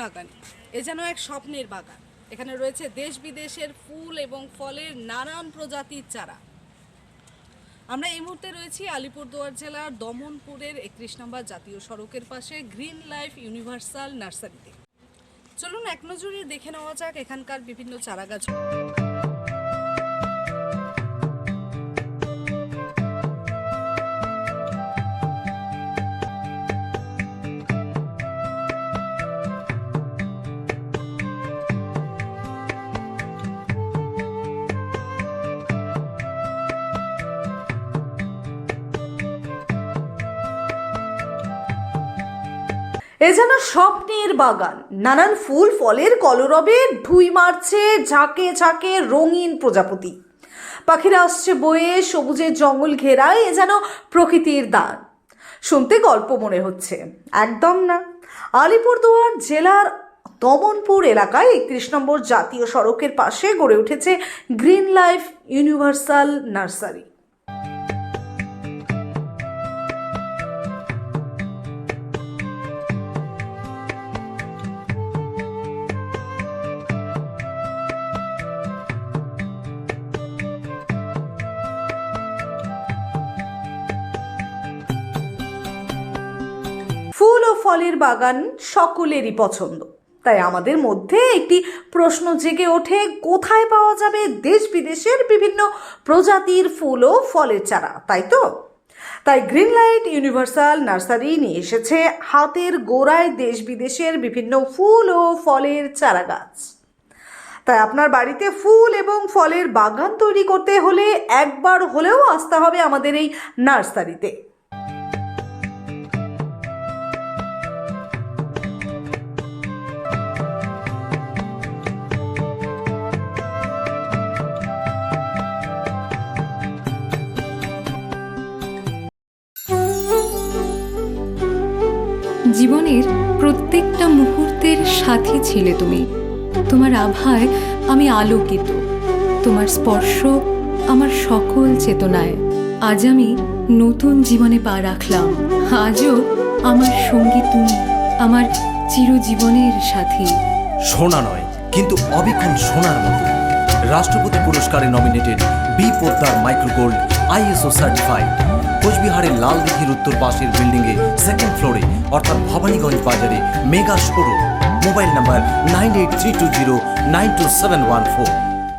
বাগান। এ যেন এক স্বপ্নের বাগান। এখানে রয়েছে দেশ বিদেশের ফুল এবং ফলের নানান প্রজাতির চারা। আমরা এই মুহূর্তে রয়েছি আলিপুরদুয়ার জেলার দমনপুরের একত্রিশ নম্বর জাতীয় সড়কের পাশে গ্রিন লাইফ ইউনিভার্সাল নার্সারিতে। চলুন এক নজরে দেখে নেওয়া যাক এখানকার বিভিন্ন চারাগাছ। এ যেন স্বপ্নের বাগান। নানান ফুল ফলের কলরবে ঢুই মারছে ঝাঁকে ঝাঁকে রঙিন প্রজাপতি। পাখিরা আসছে বয়ে সবুজের জঙ্গল ঘেরায় এ যেন প্রকৃতির দান। শুনতে গল্প মনে হচ্ছে। একদম না। আলিপুরদুয়ার জেলার দমনপুর এলাকায় একত্রিশ নম্বর জাতীয় সড়কের পাশে গড়ে উঠেছে গ্রিন লাইফ ইউনিভার্সাল নার্সারি। ফুল ও ফলের বাগান সকলেরই পছন্দ। তাই আমাদের মধ্যে একটি প্রশ্ন জেগে ওঠে, কোথায় পাওয়া যাবে দেশ বিদেশের বিভিন্ন প্রজাতির ফুল ও ফলের চারা, তাই তো? তাই গ্রিন লাইট ইউনিভার্সাল, নার্সারি নিয়ে এসেছে হাতের গোড়ায় দেশ বিদেশের বিভিন্ন ফুল ও ফলের চারা গাছ। তাই আপনার বাড়িতে ফুল এবং ফলের বাগান তৈরি করতে হলে একবার হলেও আসতে হবে আমাদের এই নার্সারিতে। জীবনের প্রত্যেকটা মুহূর্তের সাথী ছিলে তুমি। তোমার আভায় আমি আলোকিত। তোমার স্পর্শ আমার সকল চেতনায়। আজ আমি নতুন জীবনে পা রাখলাম। আজও আমার সঙ্গী তুমি, আমার চিরজীবনের সাথী। সোনা নয়, কিন্তু অবিক্ষণ সোনার মতো। রাষ্ট্রপতি পুরস্কারে nominated B Poddar Microgold ISO certified কোচবিহারের লাল দিঘির উত্তর পাশের বিল্ডিংয়ে সেকেন্ড ফ্লোরে অর্থাৎ ভবানীগঞ্জ বাজারে mega showroom. Mobile number nine eight three two zero nine two seven one four